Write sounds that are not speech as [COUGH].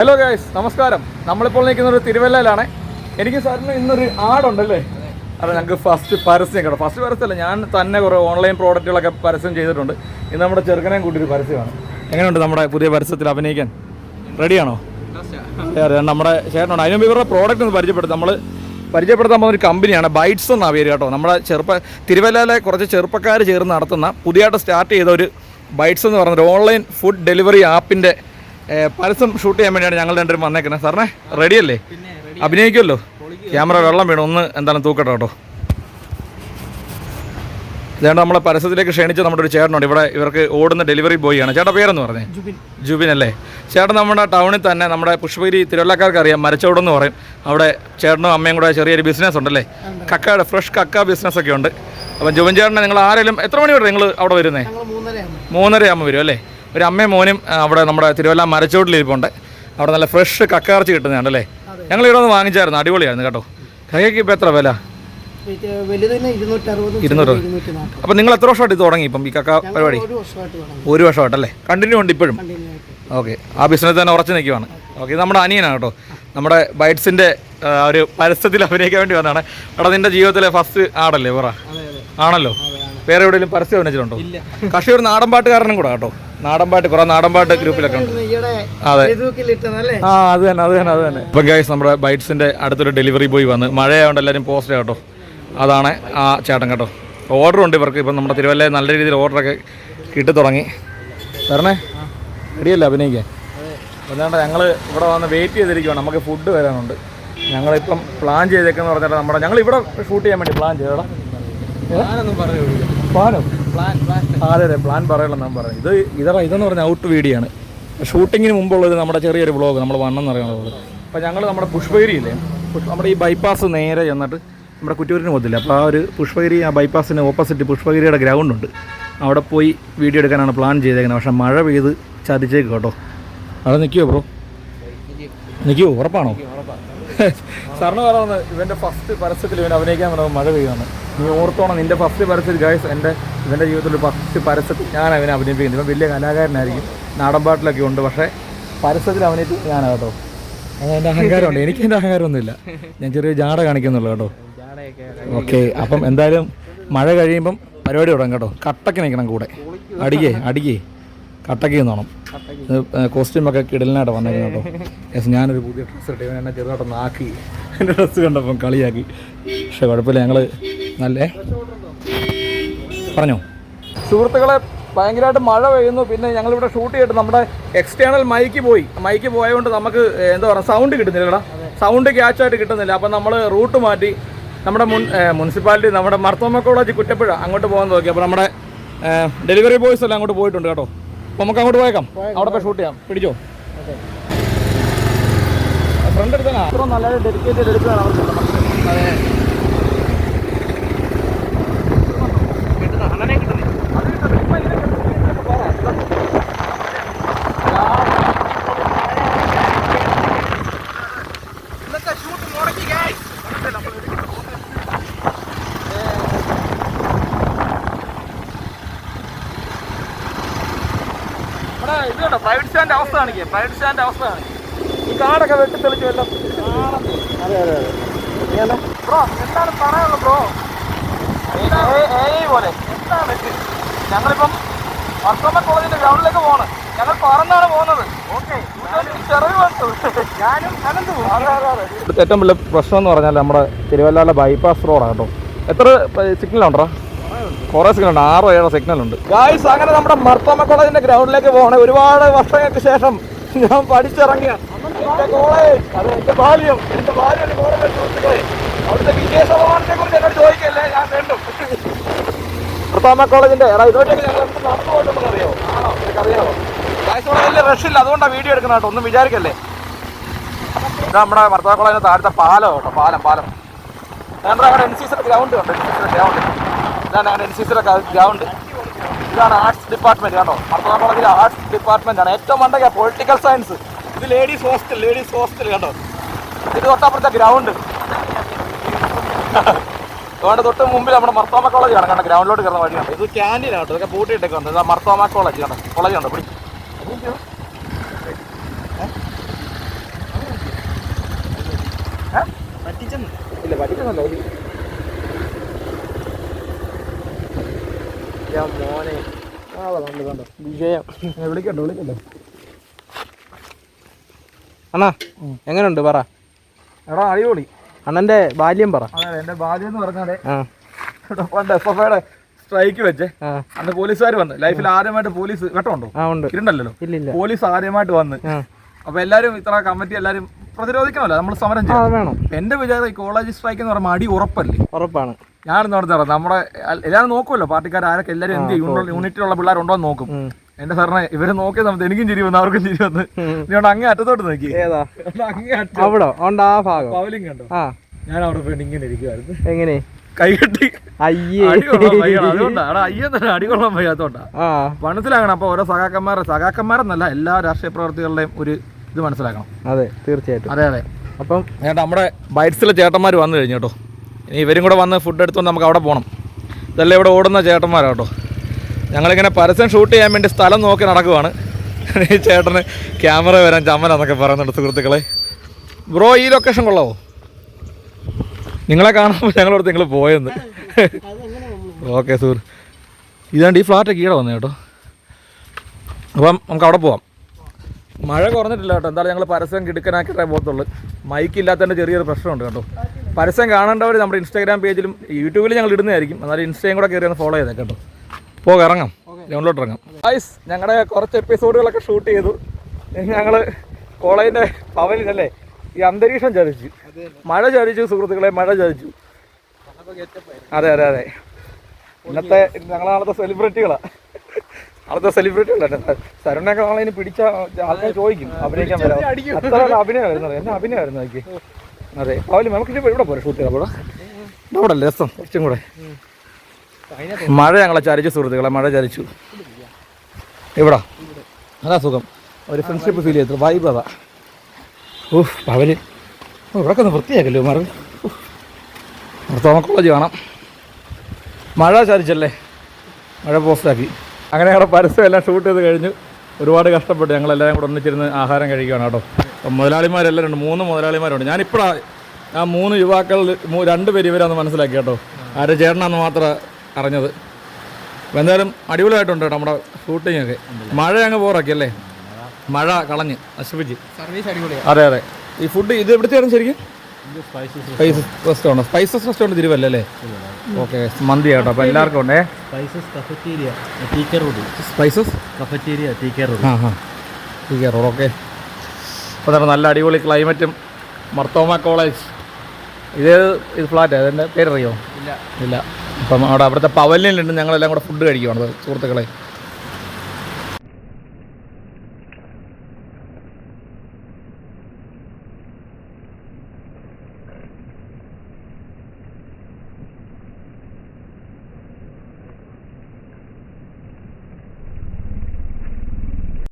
Hello guys നമസ്കാരം. നമ്മളിപ്പോൾ നിൽക്കുന്ന ഒരു തിരുവല്ലയിലാണ്. എനിക്ക് സാറിന് ഇന്നൊരു ആടുണ്ടല്ലേ? അതെ ഞങ്ങൾക്ക് ഫസ്റ്റ് പരസ്യം കേട്ടോ. ഫസ്റ്റ് പരസ്യമല്ല ഞാൻ തന്നെ കുറേ ഓൺലൈൻ പ്രോഡക്റ്റുകളൊക്കെ പരസ്യം ചെയ്തിട്ടുണ്ട്. ഇന്ന് നമ്മുടെ ചെറുക്കനെയും കൂട്ടി ഒരു പരസ്യമാണ്. എങ്ങനെയുണ്ട് നമ്മുടെ പുതിയ പരസ്യത്തിൽ അഭിനയിക്കാൻ? റെഡിയാണോ അതെ നമ്മുടെ ചേട്ടനുണ്ട്. അതിനുമ്പ് ഇവരുടെ പ്രോഡക്റ്റ് ഒന്ന് പരിചയപ്പെടുത്തും. നമ്മൾ പരിചയപ്പെടുത്താൻ പോകുന്ന ഒരു കമ്പനിയാണ് ബൈറ്റ്സ് എന്നാണ് പേര് കേട്ടോ. നമ്മുടെ ചെറുപ്പ തിരുവല്ലയിലെ കുറച്ച് ചെറുപ്പക്കാർ ചേർന്ന് നടത്തുന്ന പുതിയതായിട്ട് സ്റ്റാർട്ട് ചെയ്ത ഒരു ബൈറ്റ്സ് എന്ന് പറഞ്ഞൊരു ഓൺലൈൻ ഫുഡ് ഡെലിവറി ആപ്പിന്റെ പരസ്യം ഷൂട്ട് ചെയ്യാൻ വേണ്ടിയാണ് ഞങ്ങൾ രണ്ടുപേരും വന്നേക്കുന്നത് സാറിനെ റെഡിയല്ലേ അഭിനയിക്കുമല്ലോ? ക്യാമറ വെള്ളം വേണം. ഒന്ന് എന്തായാലും തൂക്കട്ടെ കേട്ടോ. ഇതാണ് നമ്മളെ പരസ്യത്തിലേക്ക് ക്ഷണിച്ച നമ്മുടെ ഒരു ചേട്ടനുണ്ട്. ഇവിടെ ഇവർക്ക് ഓടുന്ന ഡെലിവറി ബോയ് ആണ് ചേട്ടാ പേരെന്ന് പറഞ്ഞേ? ജുബിൻ. അല്ലേ? ചേട്ടൻ നമ്മുടെ ടൗണിൽ തന്നെ നമ്മുടെ പുഷ്പഗിരി തിരുവല്ലക്കാർക്ക് അറിയാം മരച്ചോടെന്ന് പറയും. അവിടെ ചേട്ടനും അമ്മയും കൂടെ ചെറിയൊരു ബിസിനസ് ഉണ്ടല്ലേ? കക്കയുടെ ഫ്രഷ് കക്ക ബിസിനസ് ഒക്കെ ഉണ്ട്. അപ്പം ജുബിൻ ചേട്ടനെ നിങ്ങൾ ആരെങ്കിലും എത്ര മണി വരെ നിങ്ങൾ അവിടെ വരുന്നേ? മൂന്നര ആകുമ്പോൾ വരും അല്ലേ? ഒരു അമ്മയും മോനും അവിടെ നമ്മുടെ തിരുവല്ല മരച്ചോട്ടിലിരിപ്പുണ്ട്. അവിടെ നല്ല ഫ്രഷ് കക്കയിറച്ചി കിട്ടുന്നതാണല്ലേ ഞങ്ങൾ ഇവിടെ നിന്ന് വാങ്ങിച്ചായിരുന്നു അടിപൊളിയായിരുന്നു കേട്ടോ. കൈക്ക് ഇപ്പോൾ എത്ര വില? ഇരുന്നൂറ്. അപ്പം നിങ്ങൾ എത്ര വർഷമായിട്ട് ഇത് തുടങ്ങി ഇപ്പം ഈ കക്ക പരിപാടി? ഒരു വർഷമായിട്ടല്ലേ കണ്ടിന്യൂ ഉണ്ട് ഇപ്പോഴും. ഓക്കെ ആ ബിസിനസ് തന്നെ ഉറച്ചു നിൽക്കുവാണ്. ഓക്കെ ഇത് നമ്മുടെ അനിയനാണ് കേട്ടോ. നമ്മുടെ ബൈറ്റ്സിന്റെ ഒരു പരസ്യത്തിൽ അഭിനയിക്കാൻ വേണ്ടി വന്നതാണ്. എടാ നിന്റെ ജീവിതത്തിലെ ഫസ്റ്റ് ആടല്ലേ പറ. ആണല്ലോ. വേറെ എവിടെയെങ്കിലും പരസ്യം അഭിനയിച്ചിട്ടുണ്ടോ? ഒരു നാടൻ പാട്ടുകാരനും കൂടെ കേട്ടോ. നാടൻ കുറെ നാടൻപാട്ട് നാടൻ പാട്ട് ഗ്രൂപ്പിലൊക്കെ ഉണ്ട്. അതെ. ആ അത് തന്നെ അത് തന്നെ അത് തന്നെ. ഇപ്പം ഗൈസ് നമ്മുടെ ബൈറ്റ്സിന്റെ അടുത്തൊരു ഡെലിവറി ബോയ് വന്ന് മഴയായതുകൊണ്ട് എല്ലാവരും പോസ്റ്റ് കേട്ടോ. അതാണ് ആ ചേട്ടൻ കേട്ടോ. ഓർഡർ ഉണ്ട് ഇവർക്ക് ഇപ്പം നമ്മുടെ തിരുവല്ലയിൽ നല്ല രീതിയിൽ ഓർഡറൊക്കെ കിട്ടി തുടങ്ങി. വരണേ? റെഡിയല്ല അഭിനയിക്കാൻ? അതുകൊണ്ട് ഞങ്ങൾ ഇവിടെ വന്ന് വെയിറ്റ് ചെയ്തിരിക്കുകയാണ് നമുക്ക് ഫുഡ് വരാനുണ്ട്. ഞങ്ങളിപ്പം പ്ലാൻ ചെയ്തേക്കെന്ന് പറഞ്ഞാൽ നമ്മുടെ ഞങ്ങൾ ഇവിടെ ഷൂട്ട് ചെയ്യാൻ വേണ്ടി പ്ലാൻ ചെയ്തോടാ ഞാനൊന്നും പറഞ്ഞു പ്ലാനോ പ്ലാൻ പ്ലാൻ ആ, അതെ അതെ പ്ലാൻ പറയണം ഞാൻ പറഞ്ഞു. ഇത് ഇതാ ഇതെന്ന് പറഞ്ഞ ഔട്ട് വീഡിയോ ആണ് ഷൂട്ടിങ്ങിന് മുമ്പുള്ളത് നമ്മുടെ ചെറിയൊരു ബ്ലോഗ് നമ്മൾ വണ്ണം പറയുന്നത് അപ്പോൾ ഞങ്ങൾ നമ്മുടെ പുഷ്പഗിരി ഇല്ലേ? നമ്മുടെ ഈ ബൈപ്പാസ് നേരെ ചെന്നിട്ട് നമ്മുടെ കുറ്റൂരിന് പോകത്തില്ല അപ്പോൾ ആ ഒരു പുഷ്പഗിരി ആ ബൈപ്പാസിന് ഓപ്പോസിറ്റ് പുഷ്പഗിരിയുടെ ഗ്രൗണ്ട് ഉണ്ട്. അവിടെ പോയി വീഡിയോ എടുക്കാനാണ് പ്ലാൻ ചെയ്തേക്കുന്നത്. പക്ഷേ മഴ പെയ്ത് ചതിച്ചേക്ക് കേട്ടോ. അവിടെ നിൽക്കുമോ ബ്രോ നിൽക്കുമോ ഉറപ്പാണോ? [LAUGHS] സാറിന് പറയുന്നത് ഇവന്റെ ഫസ്റ്റ് പരസ്യത്തിൽ ഇവൻ അഭിനയിക്കാൻ പറഞ്ഞത് മഴ പെയ്യുകയാണ്. നീ ഓർത്തോണം നിന്റെ ഫസ്റ്റ് പരസ്യം ഗൈസ് എന്റെ ഇവന്റെ ജീവിതത്തിൽ ഫസ്റ്റ് പരസ്യത്തിൽ ഞാൻ അവനെ അഭിനയിപ്പിക്കുന്നത് ഇവൻ വലിയ കലാകാരനായിരിക്കും നാടൻ പാട്ടിലൊക്കെ ഉണ്ട്. പക്ഷേ പരസ്യത്തിൽ അഭിനയിച്ച് ഞാനാണ് കേട്ടോ. എന്റെ അഹങ്കാരമുണ്ട്. എനിക്ക് എന്റെ അഹങ്കാരമൊന്നുമില്ല. ഞാൻ ചെറിയ ജാട കാണിക്കുന്നുള്ളൂ കേട്ടോ. ഓക്കെ അപ്പം എന്തായാലും മഴ കഴിയുമ്പം പരിപാടി തുടങ്ങും കേട്ടോ. കട്ടക്ക് നിൽക്കണം കൂടെ. അടിക്കേ അടിക്കേ. കട്ടക്ക് നിന്നോണം കോസ്റ്റ്യൂമൊക്കെ കിടലിനായിട്ട് വന്നേക്കണം കേട്ടോ. യെസ് ഞാനൊരു പുതിയ ഡ്രസ്സ് ഇട്ട് എന്നെ ചെറുതായിട്ടൊന്ന് ആക്കി. എന്റെ ഡ്രസ്സ് കണ്ടപ്പം കളിയാക്കി. പക്ഷെ കുഴപ്പമില്ല ഞങ്ങൾ നല്ലേ പറഞ്ഞോ. സുഹൃത്തുക്കളെ ഭയങ്കരമായിട്ട് മഴ പെയ്യുന്നു. പിന്നെ ഞങ്ങളിവിടെ ഷൂട്ട് ചെയ്തിട്ട് നമ്മുടെ എക്സ്റ്റേണൽ മൈക്ക് പോയി. മൈക്ക് പോയതുകൊണ്ട് നമുക്ക് എന്താ പറയുക സൗണ്ട് കിട്ടുന്നില്ലടാ. സൗണ്ട് ക്യാച്ചായിട്ട് കിട്ടുന്നില്ല. അപ്പം നമ്മൾ റൂട്ട് മാറ്റി നമ്മുടെ മുൻ മുനിസിപ്പാലിറ്റി നമ്മുടെ മർത്തോമ കോളേജ് കുറ്റപ്പുഴ അങ്ങോട്ട് പോകാൻ നോക്കി. അപ്പോൾ നമ്മുടെ ഡെലിവറി ബോയ്സ് എല്ലാം അങ്ങോട്ട് പോയിട്ടുണ്ട് കേട്ടോ. അപ്പോൾ നമുക്ക് അങ്ങോട്ട് പോയേക്കാം. അവിടെ പോയി ഷൂട്ട് ചെയ്യാം. പിടിച്ചോ? ഫ്രണ്ട് എടുത്താൽ അത്ര നല്ല ഡെഡിക്കേറ്റഡ് എടുക്കുകയാണ് അവർക്ക്. അവസ്ഥ അവസ്ഥ ഈ കാടൊക്കെ വെട്ടി തെളിച്ച് വല്ലോ അതെ ബ്രോ എന്താണ് പറയാനുള്ളത് ബ്രോ? പോലെ. എന്താണ്? ഞങ്ങളിപ്പം വർക്കമ്മ കോളേജിന്റെ ഗ്രൗണ്ടിലേക്ക് പോണ്. ഞങ്ങൾ പറന്നാണ് പോകുന്നത്. ഏറ്റവും വലിയ പ്രശ്നം എന്ന് പറഞ്ഞാൽ നമ്മുടെ തിരുവല്ലയിലെ ബൈപ്പാസ് റോഡാണ് കേട്ടോ. എത്ര സിഗ്നൽ ഉണ്ടോ കുറേ സിഗ്നൽ ഉണ്ട്. ആറോ ഏഴോ സിഗ്നൽ ഉണ്ട്. ഗായ്സ് അങ്ങനെ നമ്മുടെ മർത്തോമ കോളേജിന്റെ ഗ്രൗണ്ടിലേക്ക് പോകണേ ഒരുപാട് വർഷങ്ങൾക്ക് ശേഷം ഞാൻ പഠിച്ചിറങ്ങിയ കോളേജ് കുറിച്ച് ഞാൻ വേണ്ടും മർത്തോമ കോളേജിന്റെ അറിയോ ആണോ? എനിക്കറിയാമോ ഗായ്സ് ഇവിടെ വലിയ റഷ് അതുകൊണ്ടാണ് വീഡിയോ എടുക്കണം കേട്ടോ. ഒന്നും വിചാരിക്കല്ലേ? നമ്മുടെ മർത്തോമ കോളേജിന്റെ താഴത്തെ പാലം കേട്ടോ. പാലം പാലം. എൻ സി ഗ്രൗണ്ട് ഉണ്ട് ഗ്രൗണ്ട് ഇതാണ് ഞങ്ങളുടെ എൻ സി സിയുടെ ഗ്രൗണ്ട്. ഇതാണ് ആർട്സ് ഡിപ്പാർട്ട്മെന്റ് കണ്ടോ? മർത്തന കോളേജിലെ ആർട്സ് ഡിപ്പാർട്ട്മെന്റ് ആണ്. ഏറ്റവും മണ്ടക പൊളിറ്റിക്കൽ സയൻസ് ഇത് ലേഡീസ് ഹോസ്റ്റൽ ലേഡീസ് ഹോസ്റ്റൽ കണ്ടോ? ഇത് തൊട്ടപ്പുറത്തെ ഗ്രൗണ്ട് അതുകൊണ്ട് തൊട്ട് മുമ്പിൽ നമ്മുടെ മർത്തോമ കോളേജ് ആണ് കണ്ട? ഗ്രൗണ്ടിലോട്ട് കയറുന്ന വഴിയാണ് ഇത് ക്യാന്റീൻ ആട്ടോ ഇതൊക്കെ പൂട്ടിയിട്ടൊക്കെ ഉണ്ട് ഇതാ മർത്തോമ കോളേജ് കണ്ടോ? കോളേജ് ഉണ്ട് പിടി. ഇല്ല പറ്റിച്ചൊന്നുമില്ല മോനെ. കണ്ടു കണ്ടു. വിജയം. വിളിക്കണ്ട വിളിക്കണ്ടോ അണ്ണാ എങ്ങനെയുണ്ട് പറ? എടാ അടിപൊളി. അണ്ണന്റെ ബാല്യം പറ. അതെ എന്റെ ബാല്യം എന്ന് പറഞ്ഞാലേ പണ്ട് എഫ് എഫ് ഐയുടെ സ്ട്രൈക്ക് വെച്ച് അന്ന് പോലീസുകാർ വന്ന്. ലൈഫിൽ ആദ്യമായിട്ട് പോലീസ് വെട്ടമുണ്ടോ? ആ ഉണ്ട്. ഇരുണ്ടല്ലോ പോലീസ് ആദ്യമായിട്ട് വന്ന്. അപ്പൊ എല്ലാരും ഇത്ര കമ്മിറ്റി എല്ലാരും പ്രതിരോധിക്കണമല്ലോ നമ്മൾ സമരം ചെയ്യണം. വേണം. എന്റെ വിചാരം ഈ കോളേജ് സ്ട്രൈക്ക് എന്ന് പറയുമ്പോൾ അടി ഉറപ്പല്ലേ? ഉറപ്പാണ്. ഞാനെന്ന് പറഞ്ഞാൽ നമ്മുടെ എല്ലാവരും നോക്കുമല്ലോ പാർട്ടിക്കാർ ആരൊക്കെ എല്ലാവരും എന്ത് യൂണിറ്റിലുള്ള പിള്ളേരുണ്ടോ എന്ന് നോക്കും എന്റെ സാറിനെ ഇവരെ നോക്കിയ സമയത്ത് എനിക്കും ചിരി വന്നു അവർക്കും ചിരി വന്ന്. നീ അങ്ങേ അറ്റത്തോട്ട് നോക്കി. അങ്ങേ അറ്റം. ആ ഭാഗം. പവലിംഗ് കണ്ടോ? ഞാൻ അവിടെ പോയി ഇങ്ങനെ ഇരിക്കുവായിരുന്നു. എങ്ങനെ? കൈകെട്ടി അടികൊള്ളാൻ വയ്യാത്തോണ്ടാ. ആ. അപ്പൊ ഓരോ സഖാക്കന്മാരെ സഖാക്കന്മാരെന്നല്ല എല്ലാ രാഷ്ട്രീയ പ്രവർത്തികളുടെയും ഒരു ഇത് മനസ്സിലാക്കണം. അതെ തീർച്ചയായിട്ടും. അതെ അതെ. അപ്പം ചേട്ടാ നമ്മുടെ ബൈറ്റ്സിലെ ചേട്ടന്മാർ വന്നു കഴിഞ്ഞു കേട്ടോ. ഇനി ഇവരും കൂടെ വന്ന് ഫുഡ് എടുത്തുകൊണ്ട് നമുക്ക് അവിടെ പോകണം ഇതെല്ലാം ഇവിടെ ഓടുന്ന ചേട്ടന്മാരാണ് കേട്ടോ. ഞങ്ങളിങ്ങനെ പരസ്യം ഷൂട്ട് ചെയ്യാൻ വേണ്ടി സ്ഥലം നോക്കി നടക്കുവാണ്. ഈ ചേട്ടന് ക്യാമറ വരാൻ ചമ്മലാന്നൊക്കെ പറയുന്നുണ്ട് സുഹൃത്തുക്കളെ. ബ്രോ ഈ ലൊക്കേഷൻ കൊള്ളാവോ? നിങ്ങളെ കാണുമ്പോൾ ഞങ്ങളോട് നിങ്ങൾ പോയെന്ന്. ഓക്കെ സുഹൃത്ത് ഇതാണ്ട് ഈ ഫ്ലാറ്റൊക്കെ ഈടെ വന്നു കേട്ടോ. അപ്പം നമുക്ക് അവിടെ പോവാം. മഴ കുറഞ്ഞിട്ടില്ല കേട്ടോ. എന്തായാലും ഞങ്ങൾ പരസ്യം കിടുക്കനാക്കിയിട്ടേ പോകത്തുള്ളൂ. മൈക്ക് ഇല്ലാത്തതിന്റെ ചെറിയൊരു പ്രശ്നമുണ്ട് കേട്ടോ. പരസ്യം കാണേണ്ടവർ നമ്മുടെ ഇൻസ്റ്റാഗ്രാം പേജിലും യൂട്യൂബിൽ ഞങ്ങൾ ഇടുന്നതായിരിക്കും. എന്നാലും ഇൻസ്റ്റയും കൂടെ കയറി ഒന്ന് ഫോളോ ചെയ്തേ കേട്ടോ. പോകാം ഇറങ്ങാം. ഗ്രൗണ്ടിലോട്ട് ഇറങ്ങാം. ഐസ് ഞങ്ങളുടെ കുറച്ച് എപ്പിസോഡുകളൊക്കെ ഷൂട്ട് ചെയ്തു. ഞങ്ങൾ കോളേജിന്റെ പവലിനല്ലേ ഈ അന്തരീക്ഷം ചതിച്ചു മഴ ചതിച്ചു സുഹൃത്തുക്കളെ മഴ ചതിച്ചു അതെ അതെ അതെ. ഇന്നത്തെ ഞങ്ങളാണത്തെ നാളത്തെ സെലിബ്രിറ്റികളാണ് സെലിബ്രിറ്റി സെലിബ്രിറ്റികളല്ലേ സരുണൊക്കെ നാളെ പിടിച്ച ആൾക്കാർ ചോദിക്കും. അഭിനയിക്കാൻ വരാം. അത്ര വരുന്നത് എന്നാ അഭിനയം വരുന്നത് നോക്കി അതെ. അവൽ നമുക്ക് ഇവിടെ പോരെ ഷൂട്ട് അവിടെ അവിടെ അല്ലേ രസം കുറച്ചും കൂടെ. മഴ ഞങ്ങളെ ചരിച്ചു സുഹൃത്തുക്കളെ മഴ ചരിച്ചു. ഇവിടാ അതാ സുഖം. ഒരു ഫ്രണ്ട്ഷിപ്പ് ഫീൽ ചെയ്തു. വൈബ് അതാ. ഓ പവൽ ഇവിടെയൊക്കെ ഇവിടെ ഒന്ന് വൃത്തിയാക്കല്ലോ മറ തോമ കോളേജ് കാണാം. മഴ ചരിച്ചല്ലേ? മഴ പോസ്റ്റാക്കി അങ്ങനെ ഞങ്ങളുടെ പരസ്യം എല്ലാം ഷൂട്ട് ചെയ്ത് കഴിഞ്ഞു. ഒരുപാട് കഷ്ടപ്പെട്ടു ഞങ്ങളെല്ലാവരും കൂടെ ഒന്നിച്ചിരുന്ന് ആഹാരം കഴിക്കുകയാണ് കേട്ടോ. മുതലാളിമാരെല്ലാം ഉണ്ട് മൂന്ന് മുതലാളിമാരുണ്ട്. ഞാനിപ്പോഴാണ് ആ മൂന്ന് യുവാക്കൾ രണ്ട് പേര് ഇവരാന്ന് മനസ്സിലാക്കി കേട്ടോ. ആരെ ചേട്ടനാന്ന് മാത്രം അറിഞ്ഞത്. എന്തായാലും അടിപൊളിയായിട്ടുണ്ട് കേട്ടോ നമ്മുടെ ഷൂട്ടിംഗ് ഒക്കെ. മഴ അങ്ങ് പോറാക്കി അല്ലേ? മഴ കളഞ്ഞ് നശിപ്പിച്ച്. സർവീസ് അടിപൊളിയാണ് അതെ അതെ. ഈ ഫുഡ് ഇത് എവിടുത്തെയാണ് ശരിക്കും? Spices restaurant spices restaurant Thiruvalla അല്ലേ? ഓക്കെ മന്തി ആട്ടോ അപ്പോൾ എല്ലാവർക്കും ഉണ്ടേ. സ്പൈസസ് കഫറ്റീരിയ ടീക്കർ റോഡ് സ്പൈസസ് കഫറ്റീരിയ ടീക്കർ റോഡ് ആ ആ റോഡ് ഓക്കെ അപ്പോൾ തന്നെ നല്ല അടിപൊളി ക്ലൈമറ്റും മർത്തോമ കോളേജ് ഇത് ഇത് ഫ്ലാറ്റ് അതിന്റെ പേരറിയോ? ഇല്ല. ഇല്ല. അപ്പം അവിടെ അവിടുത്തെ പവലിനിലുണ്ട് ഞങ്ങളെല്ലാം കൂടെ ഫുഡ് കഴിക്കുവാണ് സുഹൃത്തുക്കളെ.